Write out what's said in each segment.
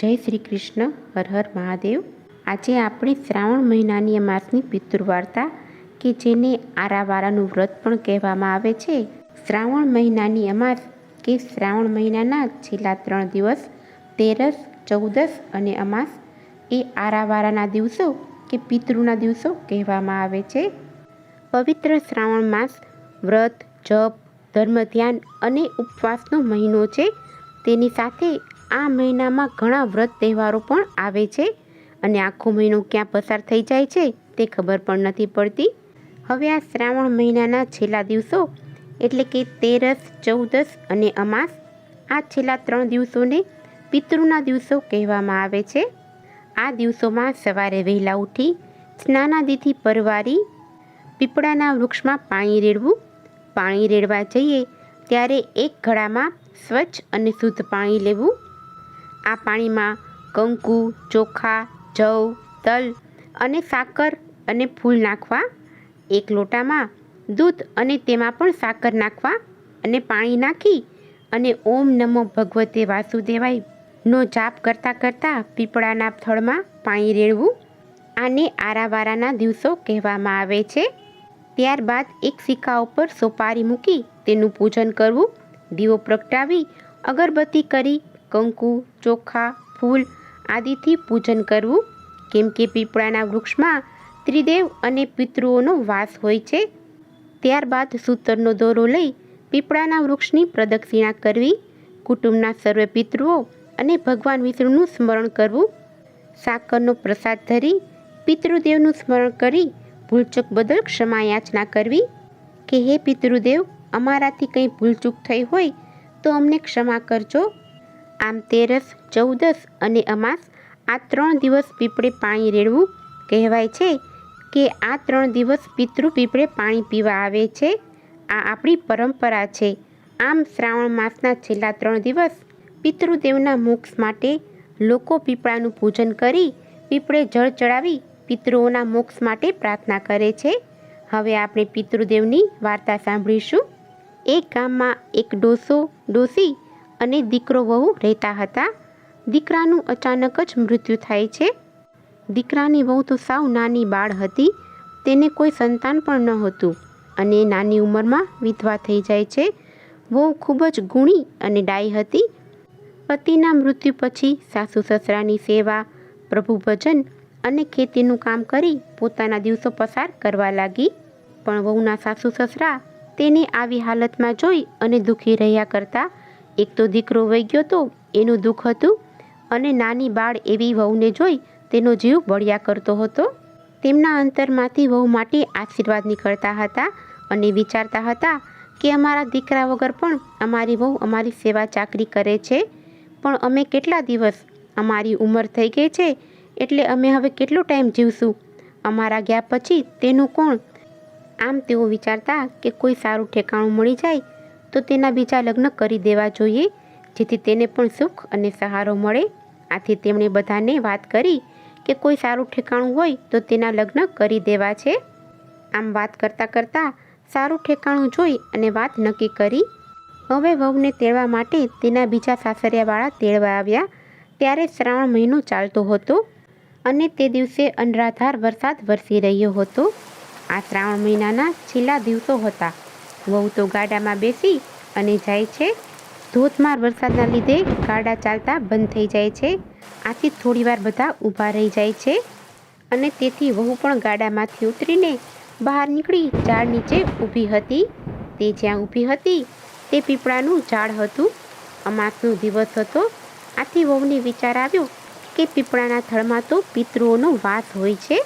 જય શ્રી કૃષ્ણ, હર હર મહાદેવ. આજે આપણે શ્રાવણ મહિનાની અમાસની પિતૃ વાર્તા કે જેને આરાવારાનું વ્રત પણ કહેવામાં આવે છે. શ્રાવણ મહિનાની અમાસ કે શ્રાવણ મહિનાના છેલ્લા ત્રણ દિવસ, તેરસ, ચૌદસ અને અમાસ એ આરાવારાના દિવસો કે પિતૃના દિવસો કહેવામાં આવે છે. પવિત્ર શ્રાવણ માસ વ્રત, જપ ધર્મ ધ્યાન અને ઉપવાસનો મહિનો છે. તેની સાથે આ મહિનામાં ઘણા વ્રત તહેવારો પણ આવે છે અને આખો મહિનો ક્યાં પસાર થઈ જાય છે તે ખબર પણ નથી પડતી. હવે આ શ્રાવણ મહિનાના છેલ્લા દિવસો એટલે કે તેરસ, ચૌદસ અને અમાસ આ છેલ્લા ત્રણ દિવસોને પિતૃના દિવસો કહેવામાં આવે છે. આ દિવસોમાં સવારે વહેલા ઉઠી, સ્નાનાદિથી પરવારી, પીપળાના વૃક્ષમાં પાણી રેડવું, પાણી રેડવા જઈએ ત્યારે એક ઘડામાં સ્વચ્છ અને શુદ્ધ પાણી લેવું આ પાણીમાં કંકુ, ચોખા, જવ, તલ અને સાકર અને ફૂલ નાખવા, એક લોટામાં દૂધ અને તેમાં પણ સાકર નાખવા અને પાણી નાખી અને ઓમ નમો ભગવતે વાસુદેવાય નો જાપ કરતાં કરતાં પીપળાના થળમાં પાણી રેડવું આને આરાવારાના દિવસો કહેવામાં આવે છે. ત્યારબાદ એક સિક્કા ઉપર સોપારી મૂકી તેનું પૂજન કરવું, દીવો પ્રગટાવી, અગરબત્તી કરી કંકુ, ચોખા, ફૂલ આદિથી પૂજન કરવું. કેમ કે પીપળાના વૃક્ષમાં ત્રિદેવ અને પિતૃઓનો વાસ હોય છે. ત્યારબાદ સૂતરનો દોરો લઈ પીપળાના વૃક્ષની પ્રદક્ષિણા કરવી. કુટુંબના સર્વે પિતૃઓ અને ભગવાન વિષ્ણુનું સ્મરણ કરવું. સાકરનો પ્રસાદ ધરી પિતૃદેવનું સ્મરણ કરી ભૂલચૂક બદલ ક્ષમા યાચના કરવી. કે હે પિતૃદેવ, અમારાથી કંઈ ભૂલચૂક થઈ હોય તો અમને ક્ષમા કરજો. આમ તેરસ, ચૌદસ અને અમાસ આ ત્રણ દિવસ પીપળે પાણી રેડવું કહેવાય છે કે આ ત્રણ દિવસ પિતૃ પીપળે પાણી પીવા આવે છે. આ આપણી પરંપરા છે. આમ શ્રાવણ માસના છેલ્લા ત્રણ દિવસ પિતૃદેવના મોક્ષ માટે લોકો પીપળાનું પૂજન કરી પીપળે જળ ચડાવી પિતૃઓના મોક્ષ માટે પ્રાર્થના કરે છે. હવે આપણે પિતૃદેવની વાર્તા સાંભળીશું. એક ગામમાં એક ડોસો, ડોસી અને દીકરો વહુ રહેતા હતા. દીકરાનું અચાનક જ મૃત્યુ થાય છે. દીકરાની વહુ તો સાવ નાની બાળ હતી. તેને કોઈ સંતાન પણ ન હતું અને નાની ઉંમરમાં વિધવા થઈ જાય છે. વહુ ખૂબ જ ગુણી અને ડાઈ હતી. પતિના મૃત્યુ પછી સાસુ સસરાની સેવા, પ્રભુ ભજન અને ખેતીનું કામ કરી પોતાના દિવસો પસાર કરવા લાગી. પણ વહુના સાસુ સસરા તેને આવી હાલતમાં જોઈ અને દુઃખી રહ્યા કરતા એક તો દીકરો વહી ગયો તો એનું દુઃખ હતું અને નાની બાળ એવી વહુને જોઈ તેનો જીવ બળ્યા કરતો હતો. તેમના અંતરમાંથી વહુ માટે આશીર્વાદ નીકળતા હતા અને વિચારતા હતા કે અમારા દીકરા વગર પણ અમારી વહુ અમારી સેવા ચાકરી કરે છે. પણ અમે કેટલા દિવસ અમારી ઉંમર થઈ ગઈ છે એટલે અમે હવે કેટલો ટાઈમ જીવશું? અમારા ગયા પછી તેનું કોણ? આમ તેઓ વિચારતા કે કોઈ સારું ઠેકાણું મળી જાય તો તેના બીજા લગ્ન કરી દેવા જોઈએ, જેથી તેને પણ સુખ અને સહારો મળે. આથી તેમણે બધાને વાત કરી કે કોઈ સારું ઠેકાણું હોય તો તેના લગ્ન કરી દેવા છે. આમ વાત કરતાં કરતાં સારું ઠેકાણું જોઈ અને વાત નક્કી કરી. હવે વહુને તેડવા માટે તેના બીજા સાસરિયાવાળા તેડવા આવ્યા. ત્યારે શ્રાવણ મહિનો ચાલતો હતો અને તે દિવસે અનરાધાર વરસાદ વરસી રહ્યો હતો. આ શ્રાવણ મહિનાના છેલ્લા દિવસો હતા. વહુ તો ગાડામાં બેસી અને જાય છે. ધોધમાર વરસાદના લીધે ગાડા ચાલતા બંધ થઈ જાય છે. આથી થોડીવાર બધા ઊભા રહી જાય છે. અને તેથી વહુ પણ ગાડામાંથી ઉતરીને બહાર નીકળી ઝાડ નીચે ઊભી હતી. તે જ્યાં ઊભી હતી, તે પીપળાનું ઝાડ હતું. અમાસનો દિવસ હતો. આથી વહુને વિચાર આવ્યો કે પીપળાના થળમાં તો પિતૃઓનો વાસ હોય છે.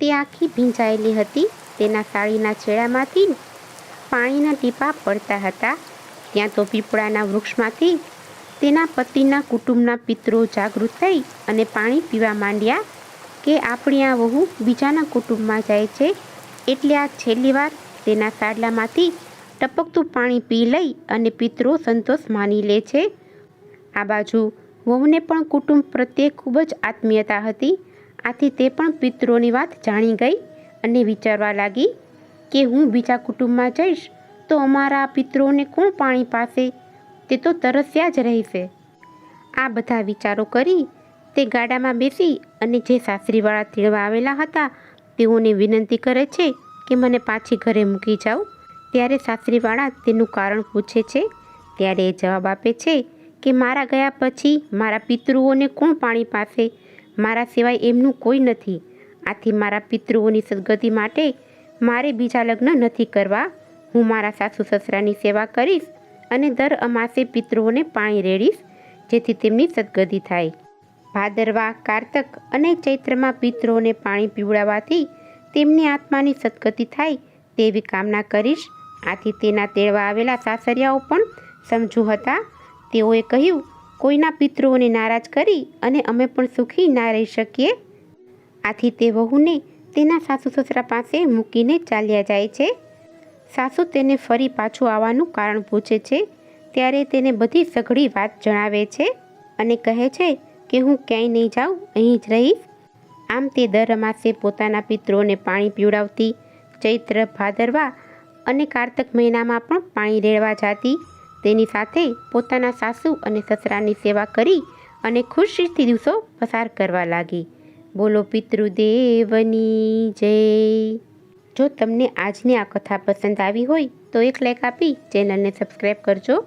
તે આખી ભીંજાયેલી હતી. તેના સાડીના છેડામાંથી પાણીના ટીપા પડતા હતા. ત્યાં તો પીપળાના વૃક્ષમાંથી તેના પતિના કુટુંબના પિતરો જાગૃત થઈ અને પાણી પીવા માંડ્યા કે આપણી આ વહુ બીજાના કુટુંબમાં જાય છે, એટલે આ છેલ્લી વાર તેના સાડલામાંથી ટપકતું પાણી પી લઈ અને પિતરો સંતોષ માની લે છે. આ બાજુ વહુને પણ કુટુંબ પ્રત્યે ખૂબ જ આત્મીયતા હતી. આથી તે પણ પિતરોની વાત જાણી ગઈ અને વિચારવા લાગી કે હું બીજા કુટુંબમાં જઈશ, તો અમારા પિત્રોને કોણ પાણી પાસે તે તો તરસ્યા જ રહેશે. આ બધા વિચારો કરી તે ગાડામાં બેસી અને જે સાસરીવાળા તેડવા આવેલા હતા, તેઓને વિનંતી કરે છે કે મને પાછી ઘરે મૂકી જાઓ. ત્યારે સાસરીવાળા તેનું કારણ પૂછે છે, ત્યારે એ જવાબ આપે છે કે મારા ગયા પછી મારા પિતૃઓને કોણ પાણી પાસે મારા સિવાય એમનું કોઈ નથી. આથી મારા પિતૃઓની સદગતિ માટે મારે બીજા લગ્ન નથી કરવા. હું મારા સાસુ સસરાની સેવા કરીશ અને દર અમાસે પિતૃઓને પાણી રેડીશ, જેથી તેમની સદગતિ થાય. ભાદરવા, કારતક અને ચૈત્રમાં પિતૃઓને પાણી પીવડાવવાથી તેમની આત્માની સદગતિ થાય તેવી કામના કરીશ. આથી તેના તેડવા આવેલા સાસરિયાઓ પણ સમજુ હતા. તેઓએ કહ્યું, કોઈના પિતૃઓને નારાજ કરી અને અમે પણ સુખી ના રહી શકીએ. આથી તે વહુને તેના સાસુ સસરા પાસે મૂકીને ચાલ્યા જાય છે. સાસુ તેને ફરી પાછું આવવાનું કારણ પૂછે છે. ત્યારે તેને બધી સઘળી વાત જણાવે છે અને કહે છે કે હું ક્યાંય નહીં જાઉં, અહીં જ રહીશ. આમ તે દર માસે પોતાના પિતૃઓને પાણી પીવડાવતી, ચૈત્ર ભાદરવા અને કારતક મહિનામાં પણ પાણી રેડવા જાતી, તેની સાથે પોતાના સાસુ અને સસરાની સેવા કરી અને ખુશીથી દિવસો પસાર કરવા લાગી. બોલો પિતૃદેવની જય. જો તમને આજની આ કથા પસંદ આવી હોય તો એક લાઈક આપી ચેનલને સબસ્ક્રાઈબ કરજો.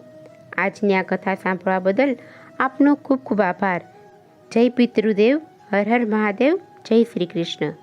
આજની આ કથા સાંભળવા બદલ આપનો ખૂબ ખૂબ આભાર. જય પિતૃદેવ, હર હર મહાદેવ, જય શ્રી કૃષ્ણ.